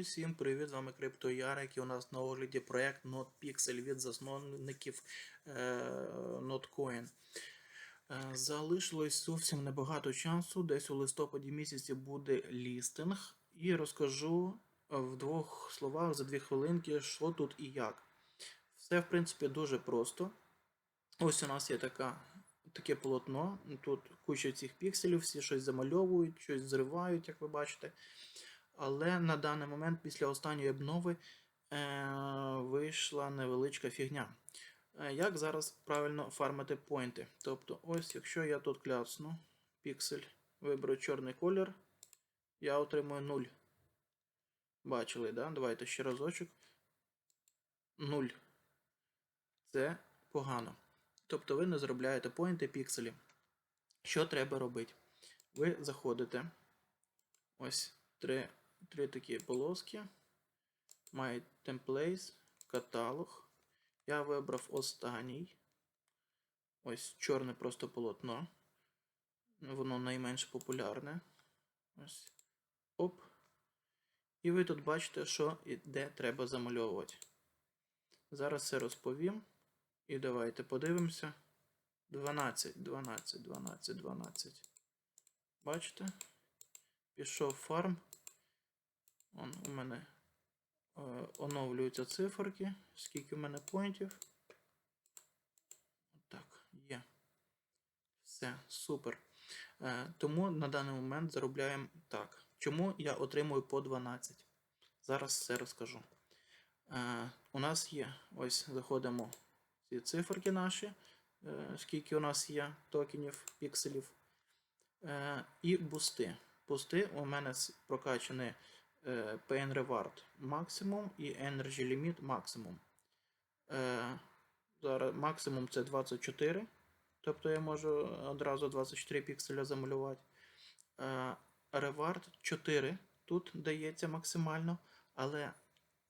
Усім привіт, з вами CryptoYar, і у нас на огляді проект NotPixel від засновників е, Notcoin. Е, залишилось зовсім небагато часу, десь у листопаді місяці буде лістинг, і розкажу в двох словах за дві хвилинки, що тут і як. Все, в принципі, дуже просто. Ось у нас є така, таке полотно. Тут куча цих пікселів, всі щось замальовують, щось зривають, як ви бачите. Але на даний момент, після останньої обнови, е, вийшла невеличка фігня. Е, як зараз правильно фармити поінти? Тобто, ось, якщо я тут клясну піксель, виберу чорний колір, я отримую 0. Бачили, да? Давайте ще разочок. 0. Це погано. Тобто ви не заробляєте поінти пікселі. Що треба робити? Ви заходите. Ось три, три такі полоски. My templates, каталог. Я вибрав останній. Ось чорне просто полотно. Воно найменш популярне. Ось. Оп. І ви тут бачите, що і де треба замальовувати. Зараз це розповім. І давайте подивимося. 12, 12, 12, 12. Бачите? Пішов фарм. Он у мене е, оновлюються циферки. Скільки в мене поінтів. Так, є. Все, супер. Е, тому на даний момент заробляємо так. Чому я отримую по 12? Зараз все розкажу. Е, у нас є, ось заходимо ці циферки наші, скільки у нас є токенів, пікселів. І бусти. Бусти у мене прокачані е, Pain Reward максимум і Energy Limit максимум. Е, зараз максимум це 24. Тобто я можу одразу 24 пікселя замалювати. Е, Reward 4 тут дається максимально, але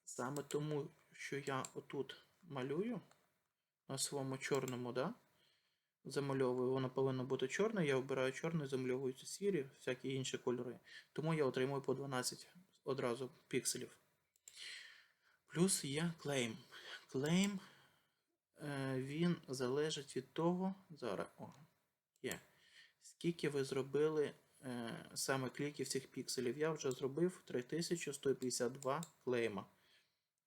саме тому, що я отут малюю на своєму чорному, да, замальовую, воно повинно бути чорне, я обираю чорне, замальовуються сірі, всякі інші кольори. Тому я отримую по 12 одразу пікселів. Плюс є клейм. Клейм е, він залежить від того, зараз о, є. Скільки ви зробили е, саме кліків цих пікселів? Я вже зробив 3152 клейма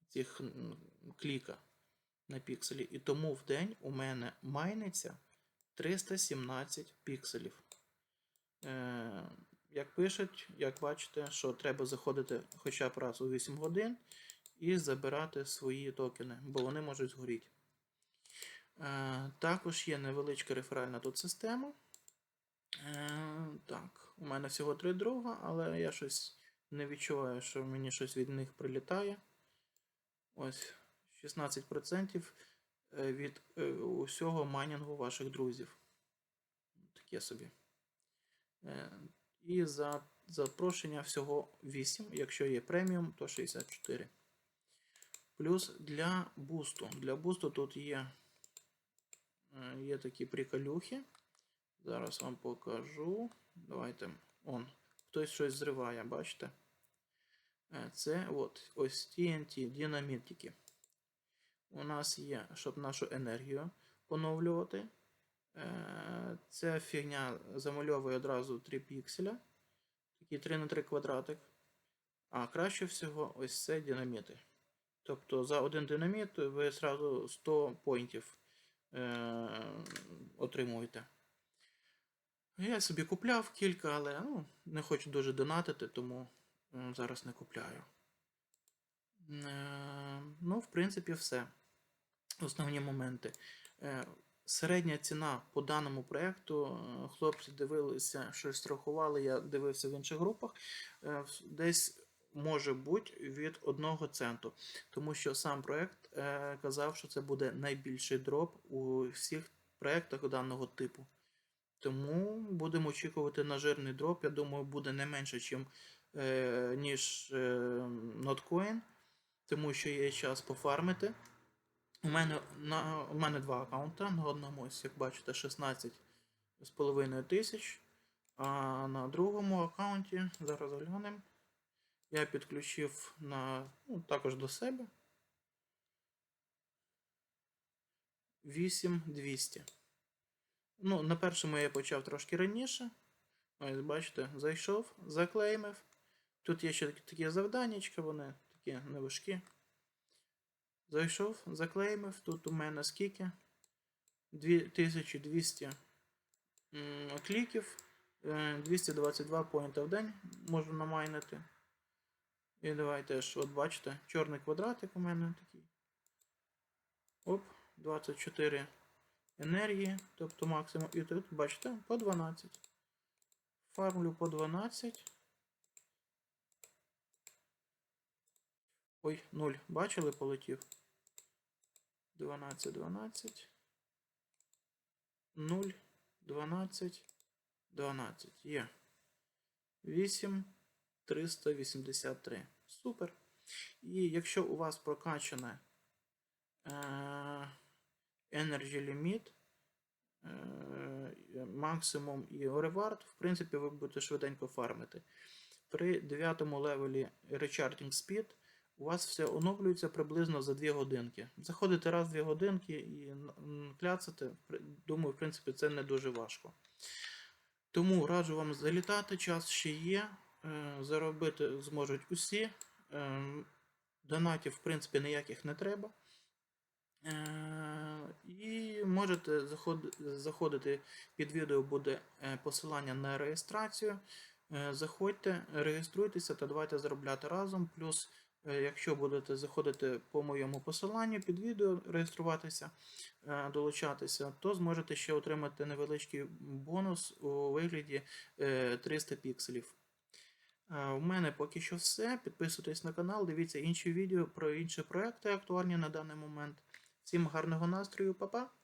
цих кліка на пікселі. І тому в день у мене майниться 317 пікселів. Як пишуть, як бачите, що треба заходити хоча б раз у 8 годин і забирати свої токени, бо вони можуть згоріти. Е, також є невеличка реферальна тут система. Е, так, у мене всього три друга, але я щось не відчуваю, що мені щось від них прилітає. Ось 16% е, від усього майнінгу ваших друзів. Таке собі. І за запрошення всього 8. Якщо є преміум, то 64. Плюс для бусту. Для бусту тут є, е, є такі приколюхи. Зараз вам покажу. Давайте. Он. Хтось щось зриває, бачите? Е, Це от, ось TNT динамітики. У нас є, щоб нашу енергію поновлювати. Е, Ця фігня замальовує одразу 3 пікселя. Такі 3 на 3 квадратик. А краще всього ось це динаміти. Тобто за один динаміт ви одразу 100 поінтів е, отримуєте. Я собі купляв кілька, але ну, не хочу дуже донатити, тому зараз не купляю. Е, ну, в принципі, все. Основні моменти. Е, середня ціна по даному проєкту, е, хлопці дивилися, щось страхували, я дивився в інших групах, е, десь може бути від 1 центу. Тому що сам проєкт е, казав, що це буде найбільший дроп у всіх проєктах даного типу. Тому будемо очікувати на жирний дроп. Я думаю, буде не менше, ніж Notcoin, тому що є час пофармити. У мене, на, у мене два аккаунта. На одному, ось, як бачите, 16,5 тисяч. А на другому аккаунті, зараз глянемо, я підключив на, ну, також до себе. 8200. Ну, на першому я почав трошки раніше. Ось, бачите, зайшов, заклеймив. Тут є ще такі завданнячка, вони такі неважкі. Зайшов, заклеймив. Тут у мене скільки? 2200 м, кліків. е, 222 поінта в день можу намайнити. І давайте ж, от бачите, чорний квадратик у мене такий. Оп, 24 енергії, тобто максимум. І тут, бачите, по 12. Фармлю по 12. Ой, 0. Бачили, полетів. 12, 12. 0, 12, 12. Є. 8, 383. Супер. І якщо у вас прокачане е, Energy Limit, е, максимум і ревард, в принципі, ви будете швиденько фармити. При 9 левелі Recharging Speed у вас все оновлюється приблизно за 2 годинки. Заходите раз в 2 годинки і кляцати, думаю, в принципі, це не дуже важко. Тому раджу вам залітати, час ще є. е, Заробити зможуть усі. Ем, Донатів, в принципі, ніяких не треба. Е, І можете заходити під відео буде е, посилання на реєстрацію. Е, Заходьте, реєструйтеся та давайте заробляти разом. Плюс, е, якщо будете заходити по моєму посиланню під відео, реєструватися, е, долучатися, то зможете ще отримати невеличкий бонус у вигляді е, 300 пікселів. Е, У мене поки що все. Підписуйтесь на канал, дивіться інші відео про інші проекти актуальні на даний момент. Всім гарного настрою, па-па!